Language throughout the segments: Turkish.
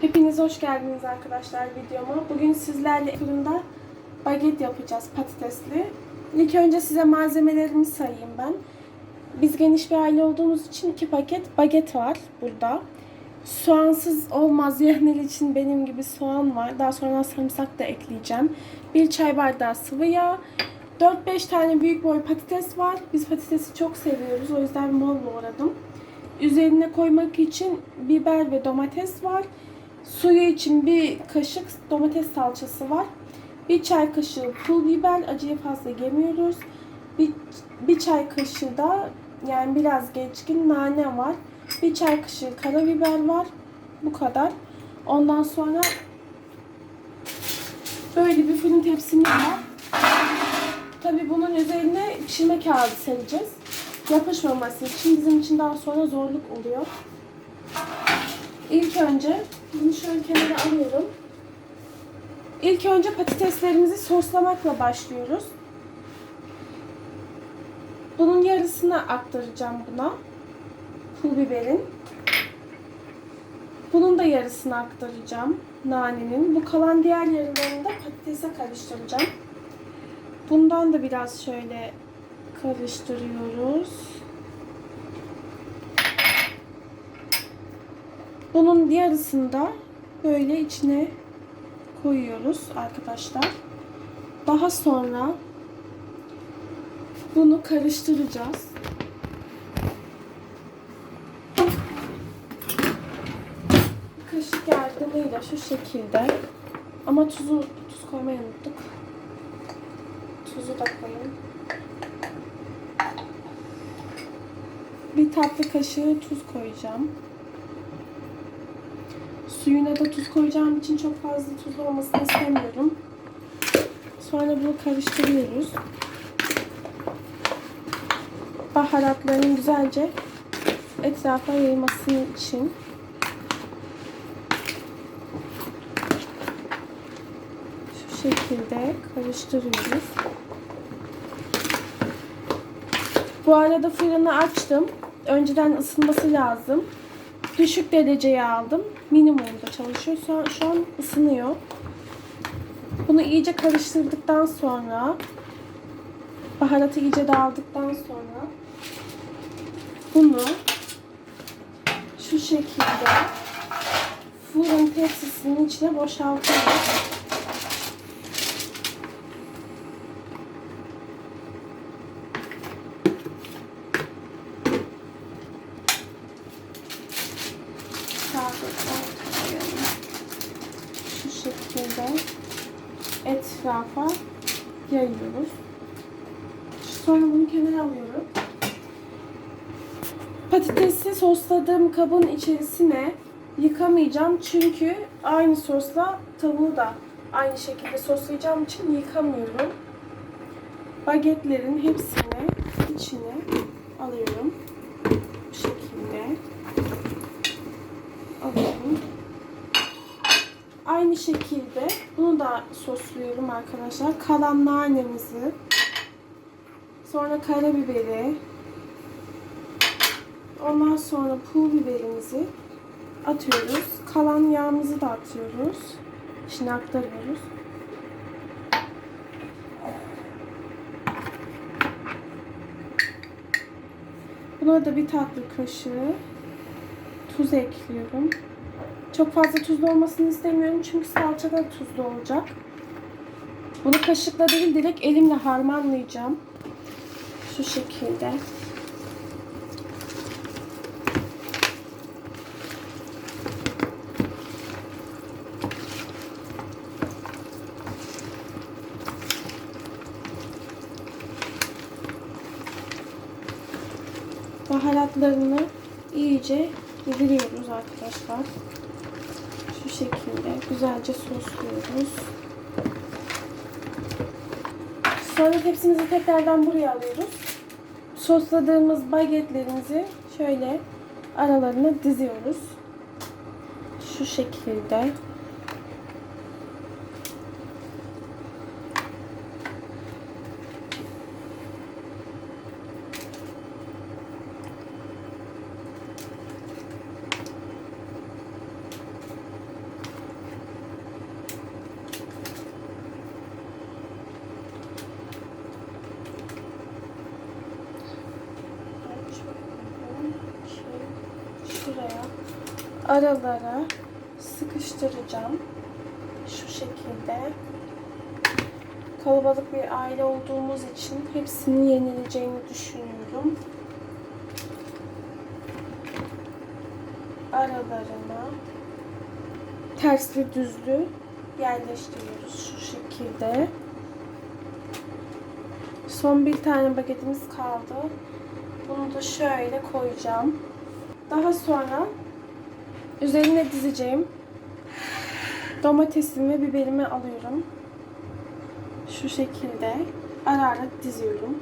Hepiniz hoş geldiniz arkadaşlar videoma. Bugün sizlerle fırında baget yapacağız patatesli. İlk önce size malzemelerimi sayayım ben. Biz geniş bir aile olduğumuz için iki paket baget var burada. Soğansız olmaz diyenler için benim gibi soğan var. Daha sonra sarımsak da ekleyeceğim. Bir çay bardağı sıvı yağ. 4-5 tane büyük boy patates var. Biz patatesi çok seviyoruz. O yüzden bol doğradım. Üzerine koymak için biber ve domates var. Suyu için bir kaşık domates salçası var. Bir çay kaşığı pul biber. Acıyı fazla yemiyoruz. Bir, bir çay kaşığı da yani biraz geçkin nane var. Bir çay kaşığı karabiber var. Bu kadar. Ondan sonra böyle bir fırın tepsimiz var. Tabi bunun üzerine pişirme kağıdı sereceğiz. Yapışmaması için bizim için daha sonra zorluk oluyor. İlk önce bunu şöyle kenara alıyorum. İlk önce patateslerimizi soslamakla başlıyoruz. Bunun yarısını aktaracağım buna. Pul biberin. Bunun da yarısını aktaracağım. Nanenin. Bu kalan diğer yarılarını da patatese karıştıracağım. Bundan da biraz şöyle karıştırıyoruz. Bunun yarısını da böyle içine koyuyoruz arkadaşlar. Daha sonra bunu karıştıracağız. Kaşık yardımıyla şu şekilde. Ama tuzu tuz koymayı unuttuk. Tuzu da koyayım. Bir tatlı kaşığı tuz koyacağım. Suyuna da tuz koyacağım için çok fazla tuzlu olmasını istemiyorum. Sonra bunu karıştırıyoruz. Baharatların güzelce etrafa yayılması için. Şu şekilde karıştırıyoruz. Bu arada fırını açtım. Önceden ısınması lazım. Düşük dereceye aldım. Minimumda çalışıyor. Şu an, ısınıyor. Bunu iyice karıştırdıktan sonra baharatı iyice dağıldıktan sonra bunu şu şekilde fırın tepsisinin içine Şu şekilde etrafa yayıyoruz. Sonra bunu kenara alıyorum. Patatesi sosladığım kabın içerisine yıkamayacağım çünkü aynı sosla tavuğu da aynı şekilde soslayacağım için yıkamıyorum. Bagetlerin hepsini içine alıyorum. Bu şekilde alıyorum. Aynı şekilde bunu da sosluyorum arkadaşlar. Kalan nanemizi, sonra karabiberi, ondan sonra pul biberimizi atıyoruz. Kalan yağımızı da atıyoruz. İçine aktarıyoruz. Buna da bir tatlı kaşığı tuz ekliyorum. Çok fazla tuzlu olmasını istemiyorum çünkü salça da tuzlu olacak. Bunu kaşıkla değil direkt elimle harmanlayacağım. Şu şekilde. Baharatlarını iyice yediriyoruz arkadaşlar. Şu şekilde güzelce sosluyoruz. Sonra hepsimizi tekrardan buraya alıyoruz. Sosladığımız bagetlerimizi şöyle aralarına diziyoruz. Şu şekilde. Aralara sıkıştıracağım. Şu şekilde. Kalabalık bir aile olduğumuz için hepsinin yenileceğini düşünüyorum. Aralarına tersli düzlü yerleştiriyoruz şu şekilde. Son bir tane bagetimiz kaldı. Bunu da şöyle koyacağım. Daha sonra üzerine dizeceğim domatesimi ve biberimi alıyorum. Şu şekilde ara ara diziyorum.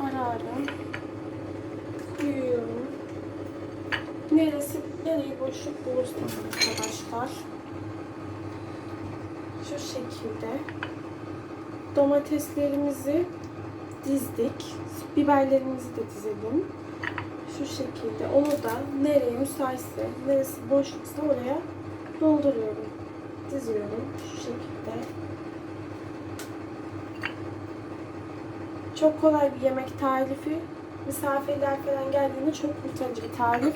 Ara ara koyuyorum. Neresi, nereyi boşluk bulursam arkadaşlar. Şu şekilde domateslerimizi dizdik. Biberlerimizi de dizelim. Şu şekilde. Onu da nereye müsaitse, neresi boşluksa oraya dolduruyorum. Diziyorum. Şu şekilde. Çok kolay bir yemek tarifi. Misafirler falan geldiğinde çok kurtarıcı bir tarif.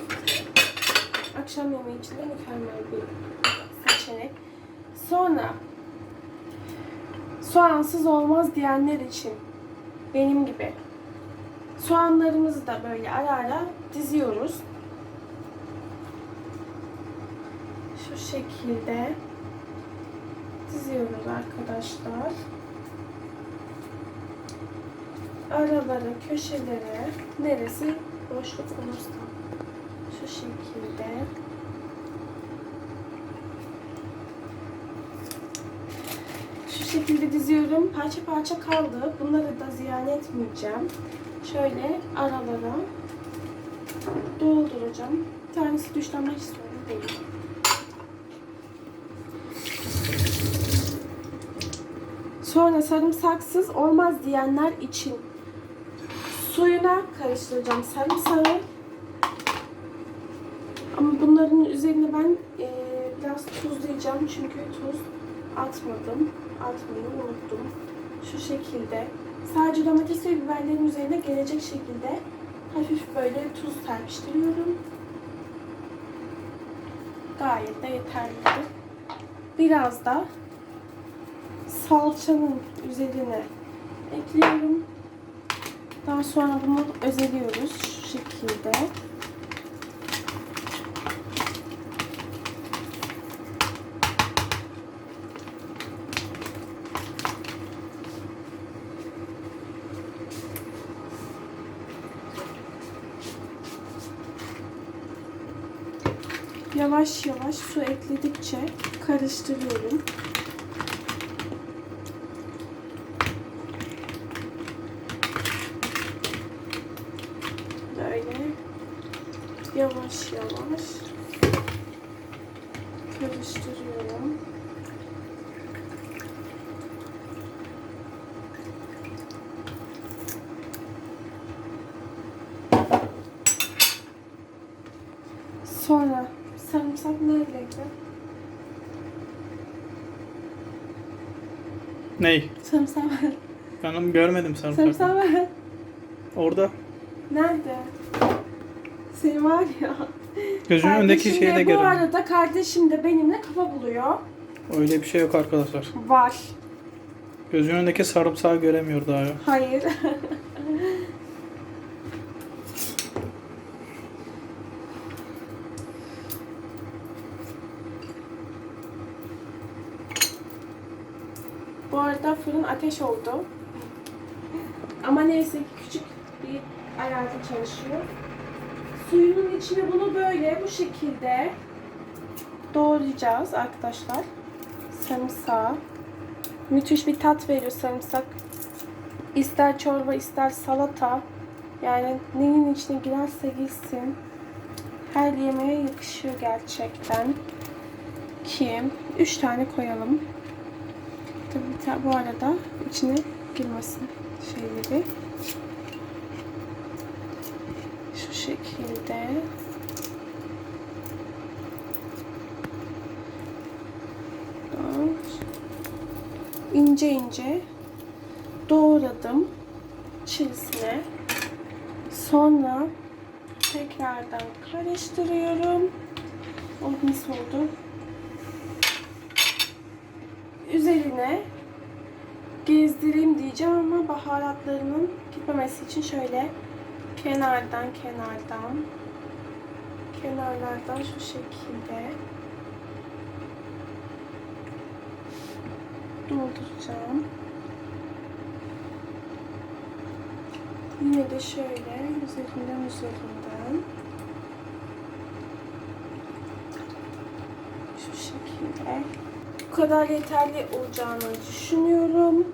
Akşam yemeği için de mükemmel bir seçenek. Sonra soğansız olmaz diyenler için benim gibi soğanlarımızı da böyle ara ara diziyoruz. Şu şekilde diziyoruz arkadaşlar. Aralara, köşelere neresi boşluk olursa şu şekilde şekilde diziyorum. Parça parça kaldı. Bunları da ziyan etmeyeceğim. Şöyle aralara dolduracağım. Bir tanesi hiç sorun değil. Sonra sarımsaksız olmaz diyenler için suyuna karıştıracağım sarımsağı. Ama bunların üzerine ben eee, biraz tuzlayacağım çünkü tuz atmadım. Atmayı unuttum. Şu şekilde. Sadece domates ve biberlerin üzerine gelecek şekilde hafif böyle tuz serpiştiriyorum. Gayet de yeterlidir. Biraz da salçanın üzerine ekliyorum. Daha sonra bunu özeliyoruz şu şekilde. Yavaş yavaş su ekledikçe karıştırıyorum. Böyle yavaş yavaş karıştırıyorum. Sonra sarımsak neredeydi? Ney? Sarımsak. Ben onu görmedim sarımsak. Sarımsak ver. Orada. Nerede? Seni var ya. Gözünün önündeki şeyi de de Bu görüyorum. arada kardeşim de benimle kafa buluyor. Öyle bir şey yok arkadaşlar. Var. Gözünün önündeki sarımsağı göremiyor daha. Hayır. Bu arada fırın ateş oldu. Ama neyse ki küçük bir ayarda çalışıyor. Suyunun içine bunu böyle bu şekilde doğrayacağız arkadaşlar. Sarımsağı. Müthiş bir tat veriyor sarımsak. İster çorba ister salata. Yani neyin içine girerse girsin. Her yemeğe yakışıyor gerçekten. Ki 3 tane koyalım. Tabii bu arada içine girmesin şeyleri. Şu şekilde. ince ince doğradım. içerisine sonra tekrardan karıştırıyorum. Oh mis oldu. Üzerine gezdireyim diyeceğim ama baharatlarının gitmemesi için şöyle kenardan kenardan kenarlardan şu şekilde dolduracağım. Yine de şöyle üzerinden üzerinden şu şekilde bu kadar yeterli olacağını düşünüyorum.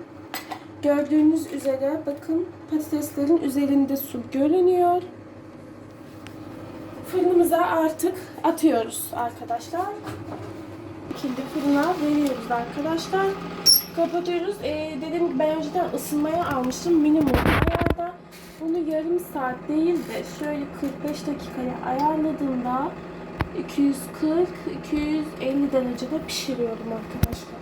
Gördüğünüz üzere bakın patateslerin üzerinde su görünüyor. Fırınımıza artık atıyoruz arkadaşlar. Şekilde fırına veriyoruz arkadaşlar. Kapatıyoruz. Ee, dediğim ben önceden ısınmaya almıştım minimum ayarda. Bunu yarım saat değil de şöyle 45 dakikaya ayarladığımda 240-250 derecede pişiriyorum arkadaşlar.